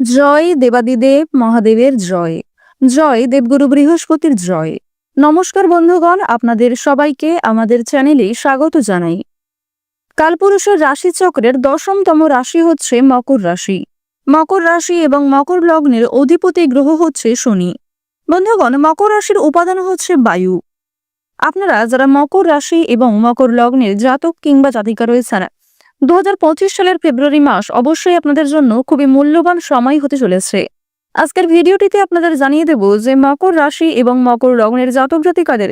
জয় দেবাদিদেব মহাদেবের জয়। জয় দেবগুরু বৃহস্পতির জয়। নমস্কার বন্ধুগণ, আপনাদের সবাইকে আমাদের চ্যানেলে স্বাগত জানাই। কালপুরুষের রাশি চক্রের দশমতম রাশি হচ্ছে মকর রাশি। মকর রাশি এবং মকর লগ্নের অধিপতি গ্রহ হচ্ছে শনি। বন্ধুগণ, মকর রাশির উপাদান হচ্ছে বায়ু। আপনারা যারা মকর রাশি এবং মকর লগ্নের জাতক কিংবা জাতিকা রয়েছেন দু হাজার পঁচিশ সালের ফেব্রুয়ারি মাস অবশ্যই আপনাদের জন্য খুবই মূল্যবান সময় হতে চলেছে। আজকের ভিডিওটিতে আপনাদের জানিয়ে দেব যে মকর রাশি এবং মকর লগ্নের জাতক জাতিকাদের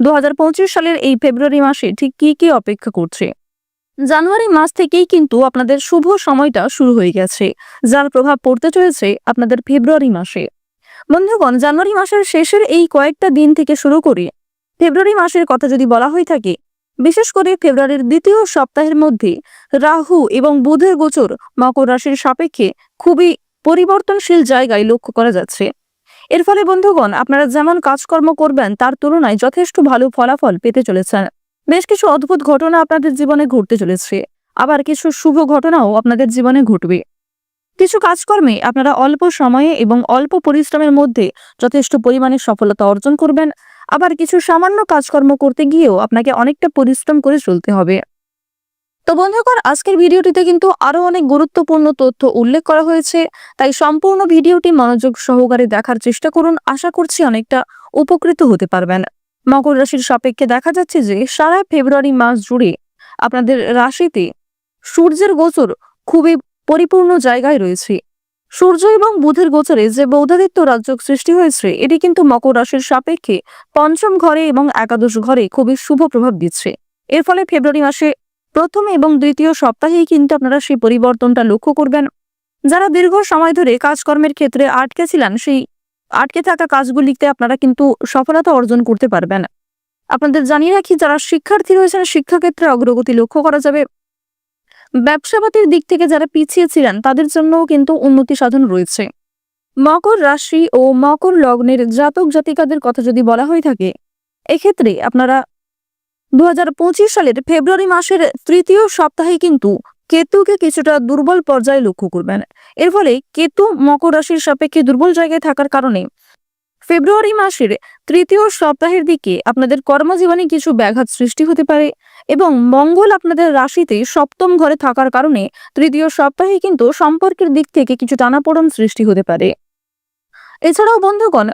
দু হাজার পঁচিশ সালের এই ফেব্রুয়ারি মাসে ঠিক কি কি অপেক্ষা করছে। জানুয়ারি মাস থেকেই কিন্তু আপনাদের শুভ সময়টা শুরু হয়ে গেছে, যার প্রভাব পড়তে চলেছে আপনাদের ফেব্রুয়ারি মাসে। বন্ধুগণ, জানুয়ারি মাসের শেষের এই কয়েকটা দিন থেকে শুরু করে ফেব্রুয়ারি মাসের কথা যদি বলা হয়ে থাকে বিশেষ করে ফেব্রুয়ারির দ্বিতীয় সপ্তাহের মধ্যে রাহু এবং বুধের গোচর মকর রাশির সাপেক্ষে খুবই পরিবর্তনশীল জায়গায় লক্ষ্য করা যাচ্ছে। এর ফলে বন্ধুগণ, আপনারা যেমন কাজকর্ম করবেন, তার তুলনায় যথেষ্ট ভালো ফলাফল পেতে চলেছেন। বেশ কিছু অদ্ভুত ঘটনা আপনাদের জীবনে ঘটতে চলেছে। আবার কিছু শুভ ঘটনাও আপনাদের জীবনে ঘটবে। কিছু কাজকর্মে আপনারা অল্প সময়ে এবং অল্প পরিশ্রমের মধ্যে যথেষ্ট পরিমাণে সফলতা অর্জন করবেন। আবার কিছু সামান্য কাজকর্ম করতে গিয়েও আপনাকে অনেকটা পরিশ্রম করে চলতে হবে। তো বন্ধুগণ, আজকের ভিডিওটিতে কিন্তু আরও অনেক গুরুত্বপূর্ণ তথ্য উল্লেখ করা হয়েছে, তাই সম্পূর্ণ ভিডিওটি মনোযোগ সহকারে দেখার চেষ্টা করুন। আশা করছি অনেকটা উপকৃত হতে পারবেন। মকর রাশির সাপেক্ষে দেখা যাচ্ছে যে, সারা ফেব্রুয়ারি মাস জুড়ে আপনাদের রাশিতে সূর্যের গোচর খুবই পরিপূর্ণ জায়গায় রয়েছে। সূর্য এবং বুধের গোচরে যে বৌদ্ধাদিত্য রাজ্য সৃষ্টি হয়েছে, এটি কিন্তু মকর রাশির সাপেক্ষে পঞ্চম ঘরে এবং একাদশ ঘরে খুবই শুভ প্রভাব দিচ্ছে। এর ফলে ফেব্রুয়ারি মাসে প্রথম এবং দ্বিতীয় সপ্তাহেই কিন্তু আপনারা সেই পরিবর্তনটা লক্ষ্য করবেন। যারা দীর্ঘ সময় ধরে কাজকর্মের ক্ষেত্রে আটকে ছিলেন, সেই আটকে থাকা কাজগুলিতে আপনারা কিন্তু সফলতা অর্জন করতে পারবেন। আপনাদের জানিয়ে রাখি, যারা শিক্ষার্থী রয়েছেন, শিক্ষাক্ষেত্রে অগ্রগতি লক্ষ্য করা যাবে। ব্যবসাপাতির দিক থেকে যারা পিছিয়ে ছিলেন, তাদের জন্যও কিন্তু উন্নতি সাধন রয়েছে। মকর রাশি ও মকর লগ্নের জাতক জাতিকাদের কথা যদি বলা হয়ে থাকে, এক্ষেত্রে আপনারা দু হাজার পঁচিশ সালের ফেব্রুয়ারি মাসের তৃতীয় সপ্তাহে কিন্তু কেতুকে কিছুটা দুর্বল পর্যায়ে লক্ষ্য করবেন। এর ফলে কেতু মকর রাশির সাপেক্ষে দুর্বল জায়গায় থাকার কারণে ফেব্রুয়ারি মাসের তৃতীয় সপ্তাহের দিকে আপনাদের কর্মজীবনে কিছু ব্যাঘাত সৃষ্টি হতে পারে এবং মঙ্গল আপনাদের রাশিতে সপ্তম ঘরে থাকার কারণে তৃতীয় সপ্তাহে কিন্তু সম্পর্কের দিক থেকে কিছু টানাপোড়ন সৃষ্টি হতে পারে। এছাড়াও বন্ধুগণ,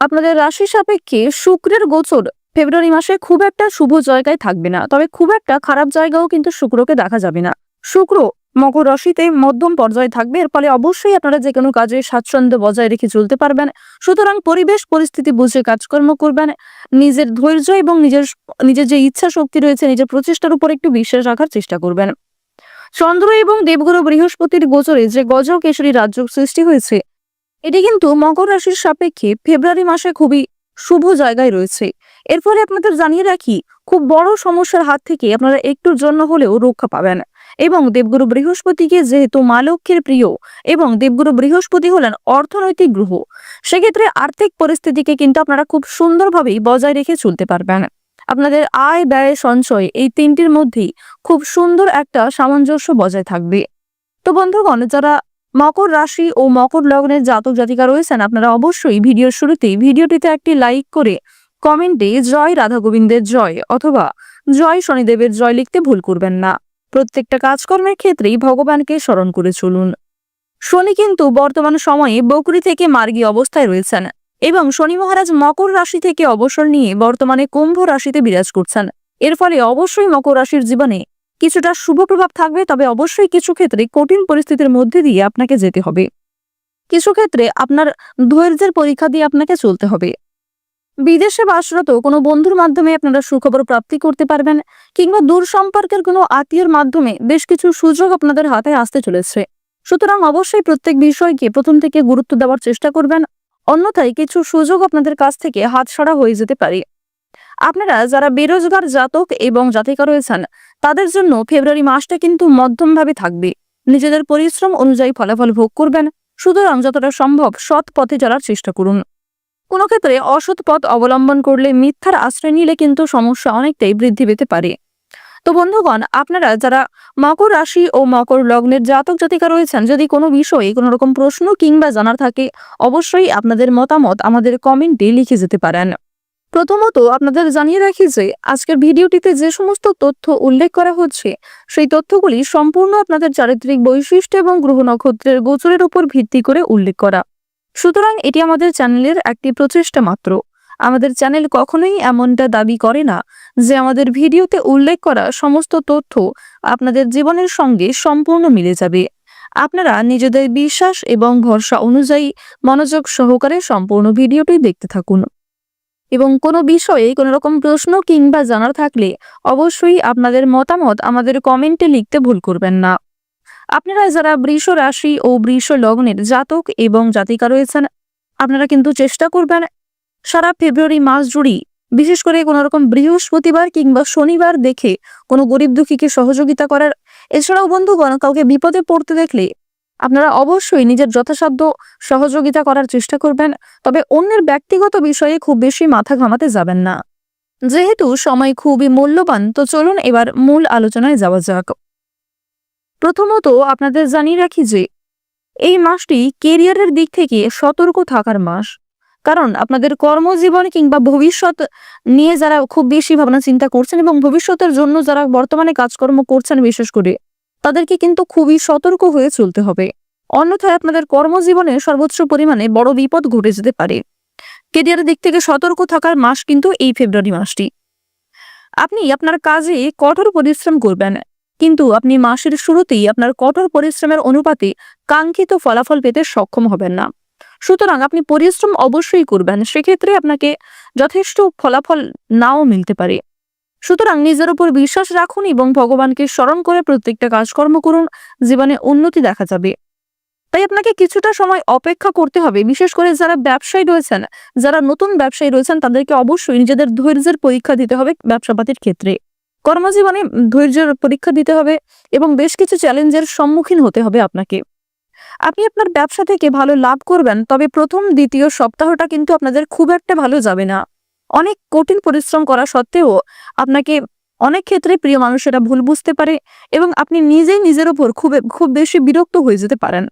আপনাদের রাশি সাপেক্ষে শুক্রের গোচর ফেব্রুয়ারি মাসে খুব একটা শুভ জায়গায় থাকবে না, তবে খুব একটা খারাপ জায়গাও কিন্তু শুক্রকে দেখা যাবে না। শুক্র মকর রাশিতে মধ্যম পর্যায়ে থাকবে। এর ফলে অবশ্যই আপনারা যে কোনো কাজে স্বাচ্ছন্দ্য বজায় রেখে চলতে পারবেন। সুতরাং পরিবেশ, পরিস্থিতি বুঝে কাজকর্ম করবেন। নিজের ধৈর্য এবং নিজের নিজের যে ইচ্ছা শক্তি রয়েছে, নিজের প্রচেষ্টার উপর একটু বিশ্বাস রাখার চেষ্টা করবেন। চন্দ্র এবং দেবগুরু বৃহস্পতির গোচরে যে গজ কেশরী রাজ্য সৃষ্টি হয়েছে, এটি কিন্তু মকর রাশির সাপেক্ষে ফেব্রুয়ারি মাসে খুবই শুভ জায়গায় রয়েছে। এর ফলে আপনাদের জানিয়ে রাখি, খুব বড় সমস্যার হাত থেকে আপনারা একটুর জন্য হলেও রক্ষা পাবেন। এবং দেবগুরু বৃহস্পতিকে যেহেতু মা লক্ষ্মীর প্রিয় এবং দেবগুরু বৃহস্পতি হলেন অর্থনৈতিক গ্রহ, সেক্ষেত্রে আর্থিক পরিস্থিতিকে কিন্তু আপনারা খুব সুন্দরভাবেই বজায় রেখে চলতে পারবেন। আপনাদের আয় ব্যয় সঞ্চয় এই তিনটির মধ্যেই খুব সুন্দর একটা সামঞ্জস্য বজায় থাকবে। তো বন্ধুগণ, যারা মকর রাশি ও মকর লগ্নের জাতক জাতিকা রয়েছেন, আপনারা অবশ্যই ভিডিওর শুরুতেই ভিডিওটিতে একটি লাইক করে কমেন্টে জয় রাধা গোবিন্দের জয় অথবা জয় শনিদেবের জয় লিখতে ভুল করবেন না। প্রত্যেকটা কাজকর্মের ক্ষেত্রেই ভগবানকে স্মরণ করে চলুন। শনি কিন্তু বর্তমান সময়ে বকরি থেকে মার্গী অবস্থায় রয়েছেন এবং শনি মহারাজ মকর রাশি থেকে অবসর নিয়ে বর্তমানে কুম্ভ রাশিতে বিরাজ করছেন। এর ফলে অবশ্যই মকর রাশির জীবনে কিছুটা শুভ প্রভাব থাকবে, তবে অবশ্যই কিছু ক্ষেত্রে কঠিন পরিস্থিতির মধ্যে দিয়ে আপনাকে যেতে হবে। কিছু ক্ষেত্রে আপনার ধৈর্যের পরীক্ষা দিয়ে আপনাকে চলতে হবে। বিদেশে বাসরত কোনো বন্ধুর মাধ্যমে আপনারা সুখবর প্রাপ্তি করতে পারবেন, কিংবা দূর সম্পর্কের কোনো আত্মীয়র মাধ্যমে বেশ কিছু সুযোগ আপনাদের হাতে আসতে চলেছে। সুতরাং অবশ্যই প্রত্যেক বিষয়কে প্রথম থেকে গুরুত্ব দেওয়ার চেষ্টা করবেন, অন্যথায় কিছু সুযোগ আপনাদের কাছ থেকে হাতছাড়া হয়ে যেতে পারে। আপনারা যারা বেরোজগার জাতক এবং জাতিকা রয়েছেন, তাদের জন্য ফেব্রুয়ারি মাসটা কিন্তু মধ্যমভাবে থাকবে। নিজেদের পরিশ্রম অনুযায়ী ফলাফল ভোগ করবেন। সুতরাং যতটা সম্ভব সৎ পথে চলার চেষ্টা করুন। কোনো ক্ষেত্রে অসৎ পথ অবলম্বন করলে মিথ্যার আশ্রয় নিলে কিন্তু সমস্যা অনেকটাই বৃদ্ধি পেতে পারে। তো বন্ধুগণ, আপনারা যারা মকর রাশি ও মকর লগ্নের জাতক জাতিকা রয়েছেন, যদি কোনো বিষয়ে কোনো রকম প্রশ্ন কিংবা জানার থাকে, অবশ্যই আপনাদের মতামত আমাদের কমেন্টে লিখে যেতে পারেন। প্রথমত আপনাদের জানিয়ে রাখি যে, আজকের ভিডিওটিতে যে সমস্ত তথ্য উল্লেখ করা হচ্ছে, সেই তথ্যগুলি সম্পূর্ণ আপনাদের চারিত্রিক বৈশিষ্ট্য এবং গ্রহ নক্ষত্রের গোচরের উপর ভিত্তি করে উল্লেখ করা। সুতরাং এটি আমাদের চ্যানেলের একটি প্রচেষ্টা মাত্র। আমাদের চ্যানেল কখনোই এমনটা দাবি করে না যে আমাদের ভিডিওতে উল্লেখ করা সমস্ত তথ্য আপনাদের জীবনের সঙ্গে সম্পূর্ণ মিলে যাবে। আপনারা নিজেদের বিশ্বাস এবং ভরসা অনুযায়ী মনোযোগ সহকারে সম্পূর্ণ ভিডিওটি দেখতে থাকুন। এবং কোনো বিষয়ে কোনো রকম প্রশ্ন কিংবা জানার থাকলে অবশ্যই আপনাদের মতামত আমাদের কমেন্টে লিখতে ভুল করবেন না। আপনারা যারা বৃষ রাশি ও বৃষ লগ্নের জাতক এবং জাতিকা রয়েছেন, আপনারা কিন্তু চেষ্টা করবেন সারা ফেব্রুয়ারি মাস জুড়েই, বিশেষ করে কোনো রকম বৃহস্পতিবার কিংবা শনিবার দেখে কোনো গরিব দুঃখীকে সহযোগিতা করার। এছাড়াও বন্ধুগণ, কাউকে বিপদে পড়তে দেখলে আপনারা অবশ্যই নিজের যথাসাধ্য সহযোগিতা করার চেষ্টা করবেন, তবে অন্যের ব্যক্তিগত বিষয়ে খুব বেশি মাথা ঘামাতে যাবেন না। যেহেতু সময় খুবই মূল্যবান, তো চলুন এবার মূল আলোচনায় যাওয়া যাক। প্রথমত আপনাদের জানিয়ে রাখি যে, এই মাসটি কেরিয়ারের দিক থেকে সতর্ক থাকার মাস। কারণ আপনাদের কর্মজীবন কিংবা ভবিষ্যৎ নিয়ে যারা খুব বেশি ভাবনা চিন্তা করছেন এবং ভবিষ্যতের জন্য যারা বর্তমানে কাজকর্ম করছেন বিশেষ করে, তাদেরকে কিন্তু খুবই সতর্ক হয়ে চলতে হবে। অন্যথায় আপনাদের কর্মজীবনে সর্বোচ্চ পরিমাণে বড় বিপদ ঘটে যেতে পারে। কেরিয়ারের দিক থেকে সতর্ক থাকার মাস কিন্তু এই ফেব্রুয়ারি মাসটি। আপনি আপনার কাজে কঠোর পরিশ্রম করবেন। কিন্তু আপনি মাসের শুরুতেই আপনার কঠোর পরিশ্রমের অনুপাতে কাঙ্ক্ষিত ফলাফল পেতে সক্ষম হবেন না। সুতরাং আপনি পরিশ্রম অবশ্যই করবেন, সেক্ষেত্রে আপনাকে যথেষ্ট ফলাফল নাও মিলতে পারে। সুতরাং নিজের উপর বিশ্বাস রাখুন এবং ভগবানকে স্মরণ করে প্রত্যেকটা কাজকর্ম করুন, জীবনে উন্নতি দেখা যাবে। তাই আপনাকে কিছুটা সময় অপেক্ষা করতে হবে, বিশেষ করে যারা ব্যবসায়ী রয়েছেন, যারা নতুন ব্যবসায়ী রয়েছেন, তাদেরকে অবশ্যই নিজেদের ধৈর্যের পরীক্ষা দিতে হবে ব্যবসাপাতির ক্ষেত্রে। কর্মজীবনে ধৈর্যের পরীক্ষা দিতে হবে এবং বেশ কিছু চ্যালেঞ্জের সম্মুখীন হতে হবে আপনাকে। আপনি আপনার ব্যবসা থেকে ভালো লাভ করবেন, তবে প্রথম, দ্বিতীয় সপ্তাহটা কিন্তু আপনাদের খুব একটা ভালো যাবে না। অনেক কঠিন পরিশ্রম করা সত্ত্বেও আপনাকে অনেক ক্ষেত্রে প্রিয় মানুষেরা ভুল বুঝতে পারে এবং আপনি নিজেই নিজের ওপর খুব খুব বেশি বিরক্ত হয়ে যেতে পারেন।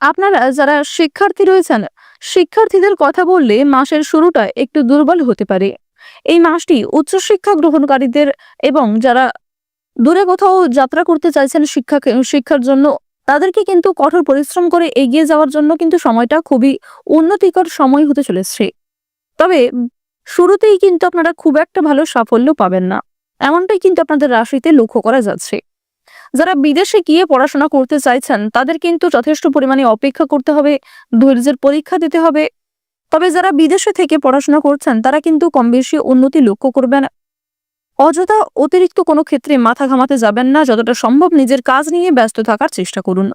আপনারা যারা শিক্ষার্থী রয়েছেন, শিক্ষার্থীদের কথা বললে মাসের শুরুটা একটু দুর্বল হতে পারে। এই মাসটি উচ্চশিক্ষা গ্রহণকারীদের এবং যারা দূরে কোথাও যাত্রা করতে চাইছেন শিক্ষা শিক্ষার জন্য, তাদেরকে কিন্তু কঠোর পরিশ্রম করে এগিয়ে যাওয়ার জন্য কিন্তু সময়টা খুবই উন্নতিকর সময় হতে চলেছে। তবে শুরুতেই কিন্তু আপনারা খুব একটা ভালো সাফল্য পাবেন না। এমনটাই কিন্তু আপনাদের রাশিতে লক্ষ্য করা যাচ্ছে। যারা বিদেশে গিয়ে পড়াশোনা করতে চাইছেন, তাদের কিন্তু যথেষ্ট পরিমাণে অপেক্ষা করতে হবে, ধৈর্যের পরীক্ষা দিতে হবে তবে যারা বিদেশে থেকে পড়াশোনা করছেন, তারা কিন্তু কম বেশি উন্নতি লক্ষ্য করবেন। অযথা অতিরিক্ত কোনো ক্ষেত্রে মাথা ঘামাতে যাবেন না, যতটা সম্ভব নিজের কাজ নিয়ে ব্যস্ত থাকার চেষ্টা করুন।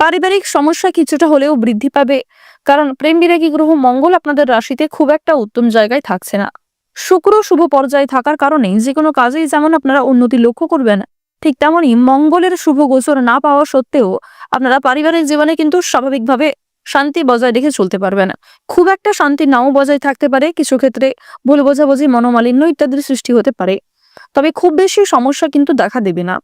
পারিবারিক সমস্যা কিছুটা হলেও বৃদ্ধি পাবে, কারণ প্রেম বিরাগী গ্রহ মঙ্গল আপনাদের রাশিতে খুব একটা উত্তম জায়গায় থাকছে না। শুক্র শুভ পর্যায়ে থাকার কারণে যে কোনো কাজেই যেমন আপনারা উন্নতি লক্ষ্য করবেন, ঠিক তেমনই মঙ্গলের শুভ গোচর না পাওয়া সত্ত্বেও আপনারা পারিবারিক জীবনে কিন্তু স্বাভাবিকভাবে শান্তি বজায় রেখে চলতে পারবে না। খুব একটা শান্তি নাও বজায় থাকতে পারে, কিছু ক্ষেত্রে ভুল বোঝাবুঝি, মনোমালিন্য ইত্যাদির সৃষ্টি হতে পারে। তবে খুব বেশি সমস্যা কিন্তু দেখা দেবে না।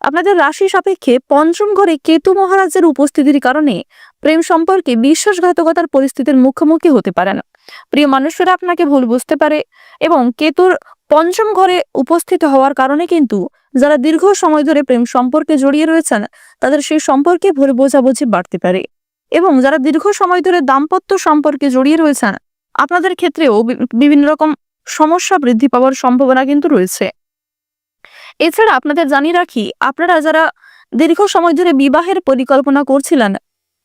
আপনাদের রাশি সাপেক্ষে পঞ্চম ঘরে কেতু মহারাজের উপস্থিতির কারণে প্রেম সম্পর্কে বিশ্বাসঘাতকতার পরিস্থিতির মুখোমুখি হতে পারেন প্রিয় মানুষেরা আপনাকে ভুল বুঝতে পারে এবং কেতুর পঞ্চম ঘরে উপস্থিত হওয়ার কারণে কিন্তু যারা দীর্ঘ সময় ধরে প্রেম সম্পর্কে জড়িয়ে রয়েছেন, তাদের সেই সম্পর্কে ভুল বোঝাবুঝি বাড়তে পারে। এবং যারা দীর্ঘ সময় ধরে দাম্পত্য সম্পর্কে জড়িয়ে রয়েছেন, আপনাদের ক্ষেত্রেও বিভিন্ন রকম সমস্যা বৃদ্ধি পাওয়ার সম্ভাবনা কিন্তু রয়েছে। এছাড়া আপনাদের জানিয়ে রাখি, আপনারা যারা দীর্ঘ সময় ধরে বিবাহের পরিকল্পনা করছিলেন,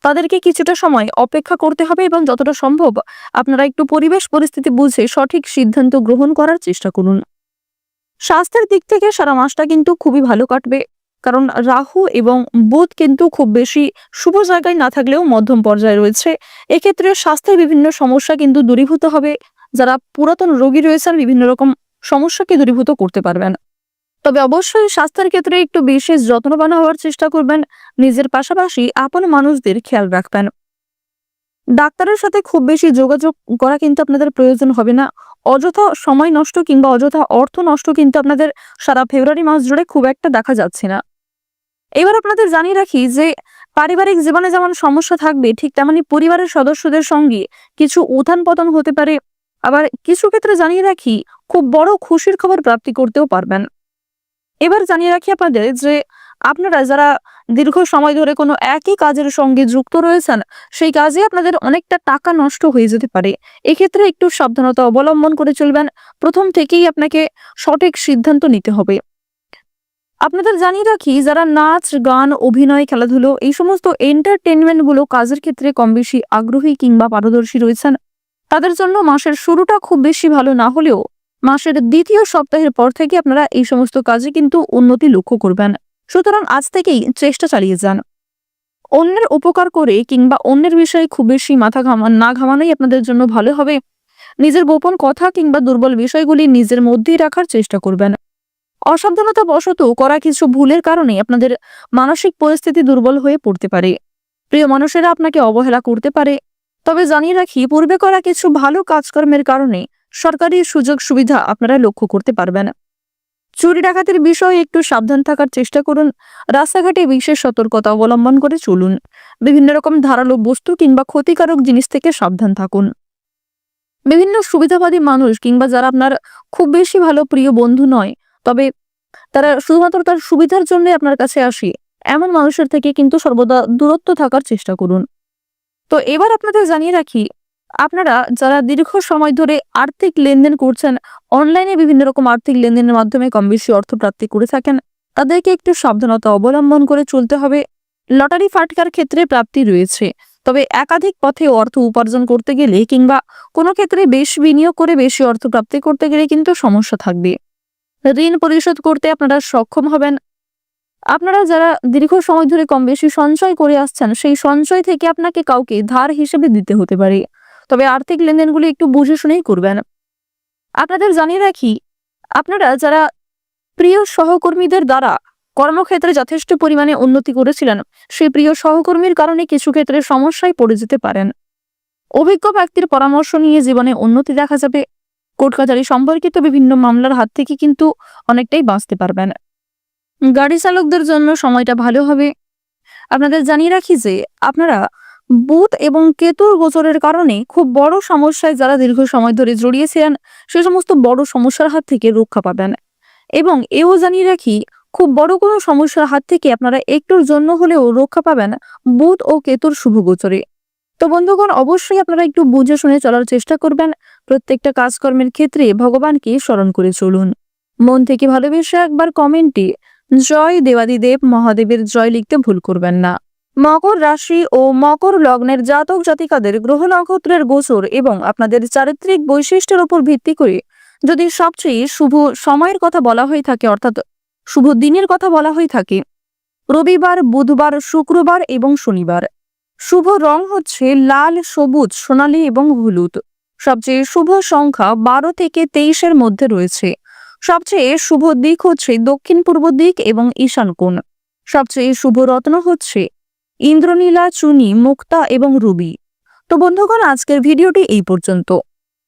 তাদেরকে কিছুটা সময় অপেক্ষা করতে হবে এবং যতটা সম্ভব আপনারা একটু পরিবেশ পরিস্থিতি বুঝে সঠিক সিদ্ধান্ত গ্রহণ করার চেষ্টা করুন। স্বাস্থ্যের দিক থেকে সারা মাসটা কিন্তু খুবই ভালো কাটবে। কারণ রাহু এবং বুধ কিন্তু খুব বেশি শুভ জায়গায় না থাকলেও মধ্যম পর্যায়ে রয়েছে। এক্ষেত্রে স্বাস্থ্যের বিভিন্ন সমস্যা কিন্তু দূরীভূত হবে। যারা পুরাতন রোগী রয়েছেন, বিভিন্ন রকম সমস্যাকে দূরীভূত করতে পারবেন। তবে অবশ্যই স্বাস্থ্যের ক্ষেত্রে একটু বিশেষ যত্নবান হওয়ার চেষ্টা করবেন। নিজের পাশাপাশি আপন মানুষদের খেয়াল রাখবেন। ডাক্তারের সাথে খুব বেশি যোগাযোগ করা কিন্তু আপনাদের প্রয়োজন হবে না। অযথা সময় নষ্ট কিংবা অযথা অর্থ নষ্ট কিন্তু আপনাদের সারা ফেব্রুয়ারি মাস জুড়ে খুব একটা দেখা যাচ্ছে না। এবার আপনাদের জানিয়ে রাখি যে পারিবারিক জীবনে যেমন সমস্যা থাকবে, ঠিক তেমনি পরিবারের সদস্যদের সঙ্গে কিছু উত্থান পতন হতে পারে। আবার কিছু ক্ষেত্রে জানিয়ে রাখি, খুব বড় খুশির খবর প্রাপ্তি করতেও পারবেন। এবার জানিয়ে রাখি আপনাদের যে আপনারা যারা দীর্ঘ সময় ধরে কোনো একই কাজের সঙ্গে যুক্ত রয়েছেন, সেই কাজে আপনাদের অনেকটা টাকা নষ্ট হয়ে যেতে পারে। এক্ষেত্রে একটু সাবধানতা অবলম্বন করে চলবেন। প্রথম থেকেই আপনাকে সঠিক সিদ্ধান্ত নিতে হবে। আপনাদের জানিয়ে রাখি, যারা নাচ, গান, অভিনয়, খেলাধুলো এই সমস্ত এন্টারটেনমেন্টগুলো কাজের ক্ষেত্রে কম বেশি আগ্রহী কিংবা পারদর্শী রয়েছেন, তাদের জন্য মাসের শুরুটা খুব বেশি ভালো না হলেও মাসের দ্বিতীয় সপ্তাহের পর থেকে আপনারা এই সমস্ত কাজে কিন্তু উন্নতি লক্ষ্য করবেন। সুতরাং আজ থেকেই চেষ্টা চালিয়ে যান। অন্যের উপকার করে কিংবা অন্যের বিষয়ে খুব বেশি মাথা ঘামান না ঘামানোই আপনাদের জন্য ভালো হবে। নিজের গোপন কথা কিংবা দুর্বল বিষয়গুলি নিজের মধ্যেই রাখার চেষ্টা করবেন। অসাবধানতা বশত করা কিছু ভুলের কারণে আপনাদের মানসিক পরিস্থিতি দুর্বল হয়ে পড়তে পারে। প্রিয় মানুষেরা আপনাকে অবহেলা করতে পারে। তবে জানিয়ে রাখি, পূর্বে করা কিছু ভালো কাজকর্মের কারণে সরকারি সুযোগ সুবিধা আপনারা লক্ষ্য করতে পারবেন। চুরি ডাকাতির বিষয়ে একটু সাবধান থাকার চেষ্টা করুন। রাস্তাঘাটে বিশেষ সতর্কতা অবলম্বন করে চলুন। বিভিন্ন রকম ধারালো বস্তু কিংবা ক্ষতিকারক জিনিস থেকে সাবধান থাকুন। বিভিন্ন সুবিধাবাদী মানুষ কিংবা যারা আপনার খুব বেশি ভালো প্রিয় বন্ধু নয় তবে তারা শুধুমাত্র তার সুবিধার জন্য আপনার কাছে আসে। এমন মানুষের থেকে কিন্তু সর্বদা দূরত্ব থাকার চেষ্টা করুন। তো এবার আপনাদের জানিয়ে রাখি, আপনারা যারা দীর্ঘ সময় ধরে আর্থিক লেনদেন করছেন, অনলাইনে বিভিন্ন রকম আর্থিক লেনদেনের মাধ্যমে কম বেশি অর্থ প্রাপ্তি করে থাকেন, তাদেরকে একটু সাবধানতা অবলম্বন করে চলতে হবে। লটারি ফাটকার ক্ষেত্রে প্রাপ্তি রয়েছে, তবে একাধিক পথে অর্থ উপার্জন করতে গেলে কিংবা কোনো ক্ষেত্রে বেশ বিনিয়োগ করে বেশি অর্থ প্রাপ্তি করতে গেলে কিন্তু সমস্যা থাকবে। ঋণ পরিশোধ করতে আপনারা সক্ষম হবেন। আপনারা যারা দীর্ঘ সময় ধরে কম বেশি সঞ্চয় করে আসছেন, সেই সঞ্চয় থেকে আপনাকে কাউকে ধার হিসেবে দিতে হতে পারে। তবে আর্থিক লেনদেনগুলি একটু বুঝে শুনেই করবেন। আপনাদের জানিয়ে রাখি, আপনারা যারা প্রিয় সহকর্মীদের দ্বারা কর্মক্ষেত্রে যথেষ্ট পরিমাণে উন্নতি করেছিলেন, সেই প্রিয় সহকর্মীর কারণে কিছু ক্ষেত্রে সমস্যায় পড়ে যেতে পারেন। অভিজ্ঞ ব্যক্তির পরামর্শ নিয়ে জীবনে উন্নতি দেখা যাবে। কোর্ট কাছারি সম্পর্কিত বিভিন্ন মামলার হাত থেকে কিন্তু অনেকটাই বাঁচতে পারবেন। গাড়ি চালকদের জন্য সময়টা ভালো হবে। আপনাদের জানিয়ে রাখি যে, আপনারা বুধ এবং কেতুর গোচরের কারণে খুব বড় সমস্যায় যারা দীর্ঘ সময় ধরে জড়িয়েছিলেন, সে সমস্ত বড় সমস্যার হাত থেকে রক্ষা পাবেন। এবং এও জানিয়ে রাখি, খুব বড় কোনো সমস্যার হাত থেকে আপনারা একটুর জন্য হলেও রক্ষা পাবেন বুধ ও কেতুর শুভ গোচরে। তো বন্ধুগণ, অবশ্যই আপনারা একটু বুঝে শুনে চলার চেষ্টা করবেন। প্রত্যেকটা কাজকর্মের ক্ষেত্রে ভগবানকে স্মরণ করে চলুন। মন থেকে ভালোবেসে একবার কমেন্টে, জয় দেবাদিদেব, মহাদেবের জয় লিখতে ভুল করবেন না। মকর রাশি ও মকর লগ্নের জাতক জাতিকাদের গ্রহ নক্ষত্রের গোচর এবং আপনাদের চারিত্রিক বৈশিষ্ট্যের উপর ভিত্তি করে যদি সবচেয়ে শুভ সময়ের কথা বলা হয়ে থাকে, অর্থাৎ শুভ দিনের কথা বলা হয়ে থাকে, রবিবার, বুধবার, শুক্রবার এবং শনিবার। শুভ রং হচ্ছে লাল, সবুজ, সোনালী এবং হলুদ। সবচেয়ে শুভ সংখ্যা বারো থেকে তেইশের মধ্যে রয়েছে। সবচেয়ে শুভ দিক হচ্ছে দক্ষিণ পূর্ব দিক এবং ঈশান কোণ। সবচেয়ে শুভ রত্ন হচ্ছে ইন্দ্রনীলা, চুনি, মুক্তা এবং রুবি। তো বন্ধুগণ, আজকের ভিডিওটি এই পর্যন্ত।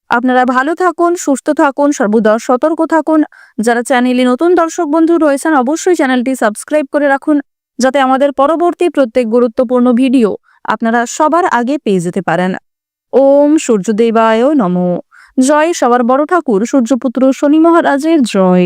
আপনারা ভালো থাকুন, সুস্থ থাকুন, সর্বদা সতর্ক থাকুন। যারা চ্যানেলে নতুন দর্শক বন্ধু রয়েছেন, অবশ্যই চ্যানেলটি সাবস্ক্রাইব করে রাখুন, যাতে আমাদের পরবর্তী প্রত্যেক গুরুত্বপূর্ণ ভিডিও আপনারা সবার আগে পেয়ে যেতে পারেন। ওম সূর্যদেবায় নম। জয় সবার বড় ঠাকুর সূর্যপুত্র শনি মহারাজের জয়।